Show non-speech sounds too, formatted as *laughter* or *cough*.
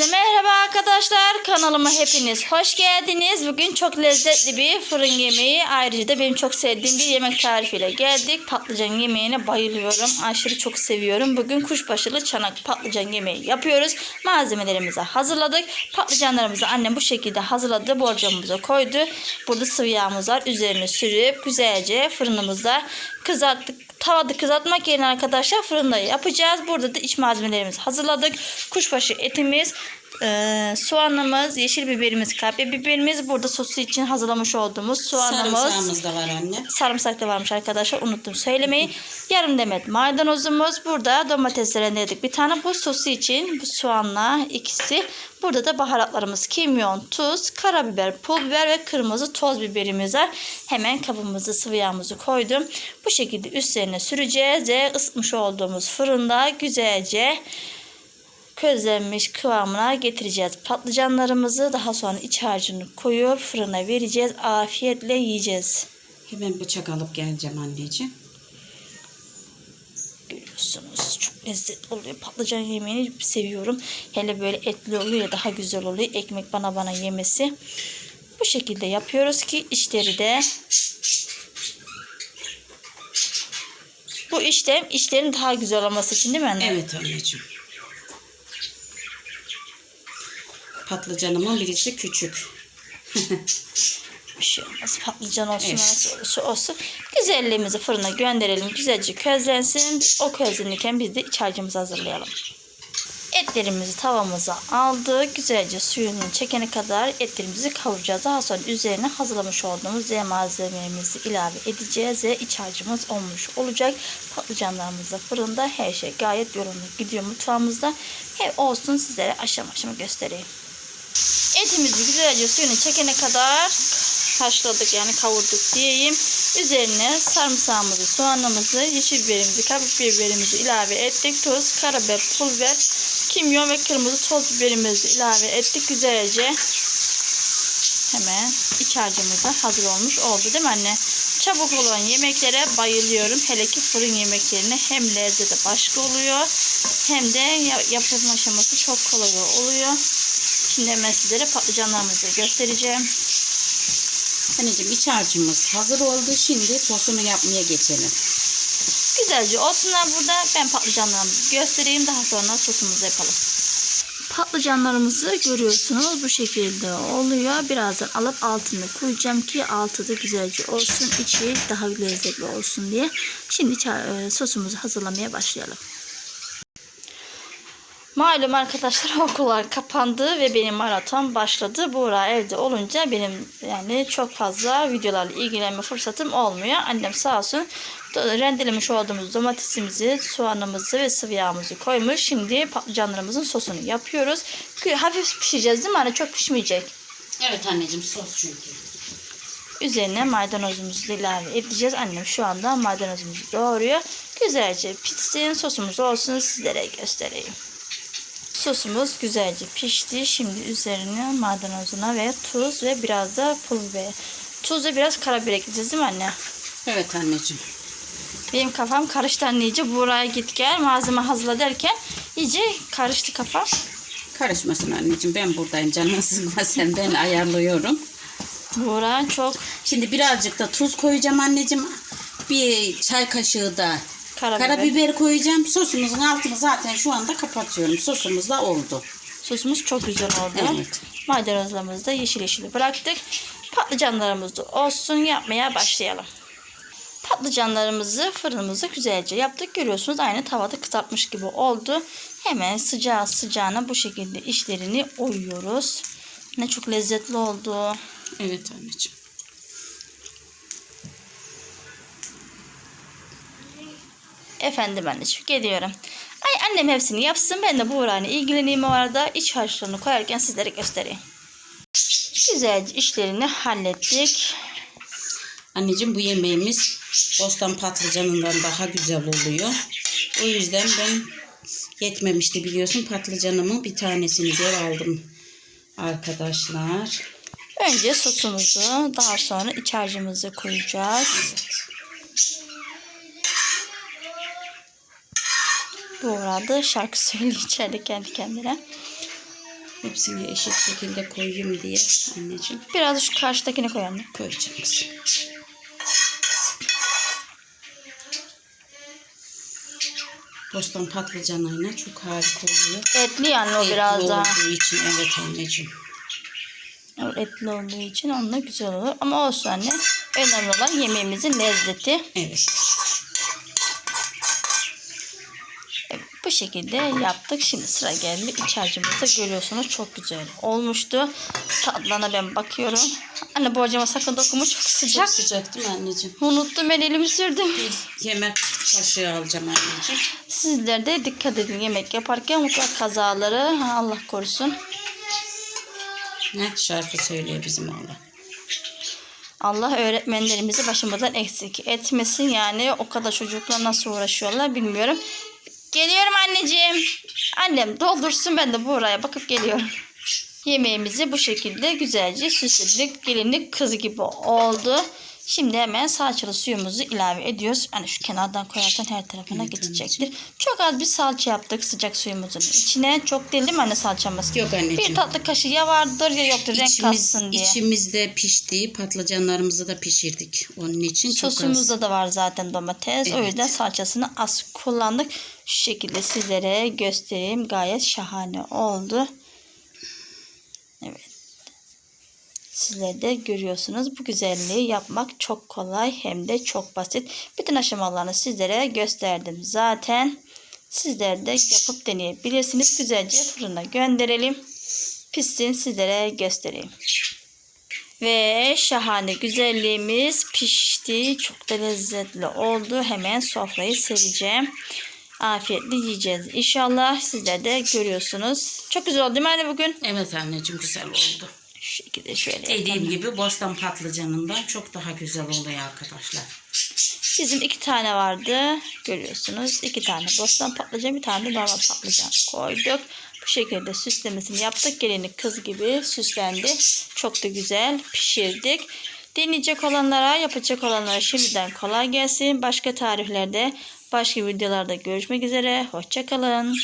Herkese merhaba arkadaşlar. Kanalıma hepiniz hoş geldiniz. Bugün çok lezzetli bir fırın yemeği. Ayrıca da benim çok sevdiğim bir yemek tarifiyle geldik. Patlıcan yemeğine bayılıyorum. Aşırı çok seviyorum. Bugün kuşbaşılı çanak patlıcan yemeği yapıyoruz. Malzemelerimizi hazırladık. Patlıcanlarımızı annem bu şekilde hazırladı. Borcamımıza koydu. Burada sıvı yağımız var. Üzerine sürüp güzelce fırınımızda kızarttık. Tavada kızartmak yerine arkadaşlar fırında yapacağız. Burada da iç malzemelerimizi hazırladık. Kuşbaşı etimiz, e, soğanımız, yeşil biberimiz, kapya biberimiz. Burada sosu için hazırlamış olduğumuz soğanımız. Sarımsağımız da var anne. Sarımsak da varmış arkadaşlar. Unuttum söylemeyi. Yarım demet maydanozumuz. Burada domates rendedik. Bir tane bu sosu için bu soğanla ikisi. Burada da baharatlarımız kimyon, tuz, karabiber, pul biber ve kırmızı toz biberimiz var. Hemen kabımızı sıvı yağımızı koydum. Bu şekilde üstlerine süreceğiz ve ısıtmış olduğumuz fırında güzelce közlenmiş kıvamına getireceğiz. Patlıcanlarımızı daha sonra iç harcını koyup fırına vereceğiz. Afiyetle yiyeceğiz. Hemen bıçak alıp geleceğim anneciğim. Görüyorsunuz çok lezzetli oluyor. Patlıcan yemeğini seviyorum. Hele böyle etli oluyor daha güzel oluyor. Ekmek bana bana yemesi. Bu şekilde yapıyoruz ki içleri de bu işlem işlerin daha güzel olması için değil mi anne? Evet anneciğim. Patlıcanımın birisi küçük. Bir şey olmaz. Patlıcan olsun, Evet. nasıl olursa olsun. Güzelliğimizi fırına gönderelim. Güzelce közlensin. O közlenirken biz de iç harcımızı hazırlayalım. Etlerimizi tavamıza aldık. Güzelce suyunu çekene kadar etlerimizi kavuracağız. Daha sonra üzerine hazırlamış olduğumuz Z malzemelerimizi ilave edeceğiz ve iç harcımız olmuş olacak. Patlıcanlarımız da fırında. Her şey gayet yolunda gidiyor mutfağımızda. Hep olsun sizlere aşama aşama göstereyim. Etimizi güzelce suyunu çekene kadar haşladık yani kavurduk diyeyim. Üzerine sarımsağımızı, soğanımızı, yeşil biberimizi, kapya biberimizi ilave ettik. Tuz, karabiber, pul biber, kimyon ve kırmızı toz biberimizi ilave ettik. Güzelce hemen iç harcımız hazır olmuş oldu değil mi anne? Çabuk olan yemeklere bayılıyorum. Hele ki fırın yemeklerine hem lezzeti başka oluyor hem de ya- yapım aşaması çok kolay oluyor. Şimdi hemen sizlere patlıcanlarımızı göstereceğim. Anneciğim iç harcımız hazır oldu. Şimdi sosunu yapmaya geçelim. Güzelce olsunlar burada. Ben patlıcanlarımızı göstereyim. Daha sonra sosumuzu yapalım. Patlıcanlarımızı görüyorsunuz. Bu şekilde oluyor. Birazdan alıp altını koyacağım ki altı da güzelce olsun. içi daha lezzetli olsun diye. Şimdi e, sosumuzu hazırlamaya başlayalım. Malum arkadaşlar *laughs* okullar kapandı ve benim maraton başladı. Buğra evde olunca benim yani çok fazla videolarla ilgilenme fırsatım olmuyor. Annem sağ olsun rendelemiş olduğumuz domatesimizi, soğanımızı ve sıvı yağımızı koymuş. Şimdi patlıcanlarımızın sosunu yapıyoruz. Hafif pişireceğiz değil mi anne? Çok pişmeyecek. Evet anneciğim sos çünkü. Üzerine maydanozumuzu da ilave edeceğiz. Annem şu anda maydanozumuzu doğruyor. Güzelce pişsin. Sosumuz olsun sizlere göstereyim. Sosumuz güzelce pişti. Şimdi üzerine maydanozuna ve tuz ve biraz da pul biber. Tuz ve biraz karabiber ekleyeceğiz değil mi anne? Evet anneciğim. Benim kafam karıştı anne iyice. Buraya git gel malzeme hazırla derken iyice karıştı kafam. Karışmasın anneciğim. Ben buradayım. Canını sıkma sen. Ben ayarlıyorum. Buğra çok Şimdi birazcık da tuz koyacağım anneciğim. Bir çay kaşığı da karabiber. karabiber koyacağım. Sosumuzun altını zaten şu anda kapatıyorum. Sosumuz da oldu. Sosumuz çok güzel oldu. Evet. Maydanozlarımızı da yeşil yeşil bıraktık. Patlıcanlarımız da olsun yapmaya başlayalım. Patlıcanlarımızı fırınımızda güzelce yaptık. Görüyorsunuz aynı tavada kızartmış gibi oldu. Hemen sıcağı sıcağına bu şekilde işlerini oyuyoruz. Ne çok lezzetli oldu. Evet anneciğim. Efendim anneciğim geliyorum. Ay annem hepsini yapsın. Ben de bu uğrağına ilgileneyim o arada. iç harçlarını koyarken sizlere göstereyim. Güzelce işlerini hallettik. Anneciğim bu yemeğimiz bostan patlıcanından daha güzel oluyor. O yüzden ben yetmemişti biliyorsun patlıcanımın bir tanesini geri aldım arkadaşlar. Önce sosumuzu daha sonra iç harcımızı koyacağız. Bu arada şarkı *laughs* söylüyor içeride kendi kendine. Hepsini eşit şekilde koyayım diye anneciğim Biraz şu karşıdakine koy anne. koyacağım. kızım. Bostan patlıcanıyla çok harika oluyor. Etli yani o Etli biraz daha. olduğu için evet anneciğim. O etli olduğu için onunla güzel olur. Ama olsun anne. Önemli olan yemeğimizin lezzeti. Evet. Evet, bu şekilde yaptık. Şimdi sıra geldi. İç harcımızda görüyorsunuz çok güzel olmuştu. Tadlarına ben bakıyorum. Anne borcama sakın dokunma çok sıcak. Çok sıcak değil mi anneciğim? Unuttum ben elimi sürdüm. Bir yemek kaşığı alacağım anneciğim. Sizler de dikkat edin yemek yaparken mutlak kazaları Allah korusun. Ne şarkı söylüyor bizim oğlan. Allah öğretmenlerimizi başımızdan eksik etmesin. Yani o kadar çocukla nasıl uğraşıyorlar bilmiyorum. Geliyorum anneciğim. Annem doldursun ben de buraya bakıp geliyorum. Yemeğimizi bu şekilde güzelce süsledik. Gelinlik kız gibi oldu. Şimdi hemen salçalı suyumuzu ilave ediyoruz. Hani şu kenardan koyarsan her tarafına Evet, geçecektir. Çok az bir salça yaptık sıcak suyumuzun içine. Çok değil değil mi anne salçamız? Yok anneciğim. Bir tatlı kaşığı ya vardır ya yoktur renk İçimiz, katsın diye. içimizde pişti. Patlıcanlarımızı da pişirdik. Onun için çok az. Sosumuzda da var zaten domates. O Evet. yüzden salçasını az kullandık. Şu şekilde sizlere göstereyim. Gayet şahane oldu. Evet. Sizler de görüyorsunuz. Bu güzelliği yapmak çok kolay hem de çok basit. Bütün aşamalarını sizlere gösterdim zaten. Sizler de yapıp deneyebilirsiniz. Güzelce fırına gönderelim. Pişsin sizlere göstereyim. Ve şahane güzelliğimiz pişti. Çok da lezzetli oldu. Hemen sofrayı sereceğim. Afiyetle yiyeceğiz inşallah. Sizler de görüyorsunuz. Çok güzel oldu değil mi anne bugün? Evet anneciğim güzel oldu. Şu şekilde şöyle Dediğim yapalım. gibi bostan patlıcanından çok daha güzel oluyor arkadaşlar. Bizim iki tane vardı. Görüyorsunuz. iki tane bostan patlıcan bir tane de normal patlıcan koyduk. Bu şekilde süslemesini yaptık. Gelinlik kız gibi süslendi. Çok da güzel pişirdik. Deneyecek olanlara, yapacak olanlara şimdiden kolay gelsin. Başka tariflerde, başka videolarda görüşmek üzere. Hoşçakalın.